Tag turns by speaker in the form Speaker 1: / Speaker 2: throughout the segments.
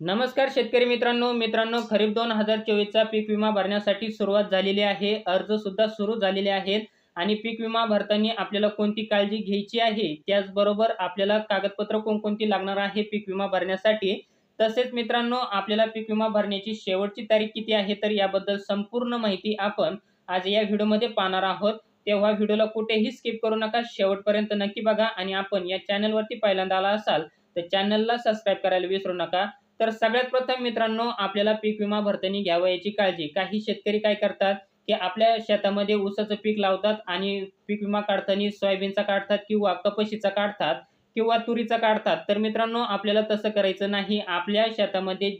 Speaker 1: नमस्कार शेतकरी मित्रांनो. मित्रांनो खरीप दोन हजार चोवीसचा पीक विमा भरण्यासाठी सुरुवात झालेली आहे. अर्ज सुद्धा सुरू झालेले आहेत. आणि पीक विमा भरताना आपल्याला कोणती काळजी घ्यायची आहे? त्याचबरोबर आपल्याला कागदपत्र कोणकोणती लागणार आहे पीक विमा भरण्यासाठी? तसेच मित्रांनो आपल्याला पीक विमा भरण्याची शेवटची तारीख किती आहे? तर याबद्दल संपूर्ण माहिती आपण आज या व्हिडिओमध्ये पाहणार आहोत. तेव्हा व्हिडिओला कुठेही स्किप करू नका. शेवटपर्यंत नक्की बघा. आणि आपण या चॅनलवरती पहिल्यांदा आला असाल तर चॅनलला सबस्क्राईब करायला विसरू नका. तर सगळ्यात प्रथम मित्रांनो आपल्याला पीक विमा भरताना घ्यावा याची काळजी. काही शेतकरी काय करतात की आपल्या शेतामध्ये ऊसाचं पीक लावतात आणि पीक विमा काढताना सोयाबीनचा काढतात किंवा कपाशीचा काढतात किंवा तुरीचा काढतात. तर मित्रांनो आपल्याला तसं करायचं नाही. आपल्या शेतामध्ये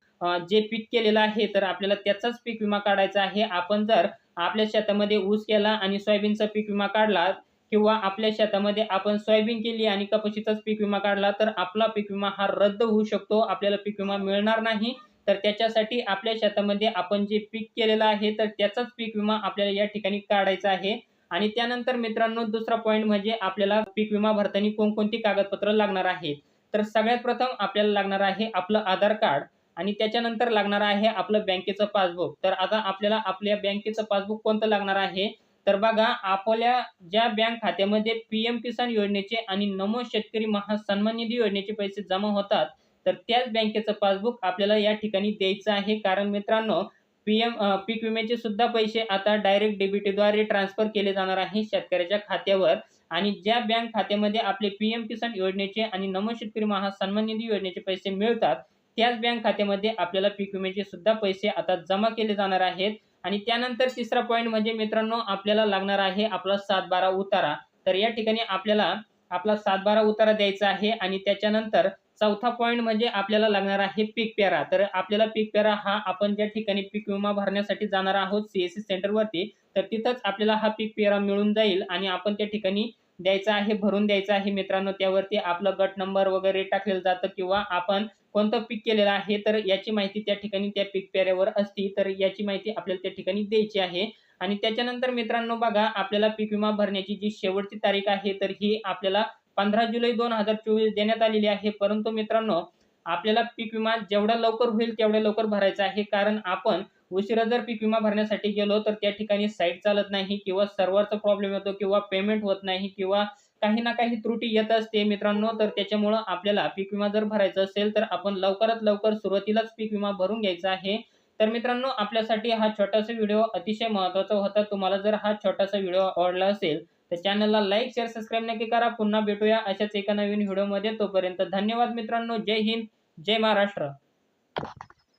Speaker 1: जे पीक केलेलं आहे तर आपल्याला त्याचाच पीक विमा काढायचा आहे. आपण जर आपल्या शेतामध्ये ऊस केला आणि सोयाबीनचा पीक विमा काढला किंवा आपल्या शेतामध्ये आपण सोयाबीन केली आणि कपाशीचाच पीक विमा काढला तर आपला पीक विमा हा रद्द होऊ शकतो. आपल्याला पीक विमा मिळणार नाही. तर त्याच्यासाठी आपल्या शेतामध्ये आपण जे पीक केलेलं आहे तर त्याचाच पीक विमा आपल्याला या ठिकाणी काढायचा आहे. आणि त्यानंतर मित्रांनो दुसरा पॉईंट म्हणजे आपल्याला पीक विमा भरताना कोणकोणती कागदपत्र लागणार आहे तर सगळ्यात प्रथम आपल्याला लागणार आहे आपलं आधार कार्ड आणि त्याच्यानंतर लागणार आहे आपलं बँकेचं पासबुक. तर आता आपल्याला आपल्या बँकेचं पासबुक कोणतं लागणार आहे? तर बघा आपल्या ज्या बँक खात्यामध्ये पीएम किसान योजनेचे आणि नमो शेतकरी महासन्मान निधी योजनेचे पैसे जमा होतात तर त्याच बँकेचं पासबुक आपल्याला या ठिकाणी द्यायचं आहे. कारण मित्रांनो पीएम पीक विम्याचे सुद्धा पैसे आता डायरेक्ट डेबिटद्वारे ट्रान्सफर केले जाणार आहे शेतकऱ्याच्या खात्यावर. आणि ज्या बँक खात्यामध्ये आपले पीएम किसान योजनेचे आणि नमो शेतकरी महासन्मान निधी योजनेचे पैसे मिळतात त्याच बँक खात्यामध्ये आपल्याला पीक विम्याचे सुद्धा पैसे आता जमा केले जाणार आहेत. आणि त्यानंतर तिसरा पॉईंट म्हणजे मित्रांनो आपल्याला लागणार आहे आपला सात बारा उतारा. तर या ठिकाणी आपल्याला आपला सात बारा उतारा द्यायचा आहे आणि त्याच्यानंतर चौथा पॉईंट म्हणजे आपल्याला लागणार आहे पीक पेरा. तर आपल्याला पीक पेरा हा आपण ज्या ठिकाणी पीक विमा भरण्यासाठी जाणार आहोत सीएससी सेंटरवरती तर तिथंच आपल्याला हा पीक पेरा मिळून जाईल आणि आपण त्या ठिकाणी द्यायचा आहे भरून द्यायचा आहे मित्रांनो. त्यावरती आपलं गट नंबर वगैरे टाकलेलं जातं किंवा आपण कोणतं पीक केलेलं आहे तर याची माहिती त्या ठिकाणी त्या पीक पेऱ्यावर असती तर याची माहिती आपल्याला त्या ठिकाणी द्यायची आहे. आणि त्याच्यानंतर मित्रांनो बघा आपल्याला पीक विमा भरण्याची जी शेवटची तारीख आहे तर ही आपल्याला पंधरा जुलै दोन हजार चोवीस देण्यात आलेली आहे. परंतु मित्रांनो आपल्याला पीक विमा जेवढा लवकर होईल तेवढ्या लवकर भरायचा आहे. कारण आपण उशिरा जर पीक विमा भरण्यासाठी गेलो तर त्या ठिकाणी साईट चालत नाही किंवा सर्व्हरचा प्रॉब्लेम येतो किंवा पेमेंट होत नाही किंवा काही ना काही त्रुटी येत असते मित्रांनो तर त्याच्यामुळं आपल्याला पीक विमा जर भरायचा असेल तर आपण लवकरात लवकर सुरुवातीलाच पीक विमा भरून घ्यायचा आहे. तर मित्रांनो आपल्यासाठी हा छोटासा व्हिडिओ अतिशय महत्त्वाचा होता. तुम्हाला जर हा छोटासा व्हिडिओ आवडला असेल तर चॅनलला लाईक शेअर सबस्क्राईब नक्की करा. पुन्हा भेटूया अशाच एका नवीन व्हिडिओमध्ये तोपर्यंत धन्यवाद मित्रांनो. जय हिंद. जय महाराष्ट्र.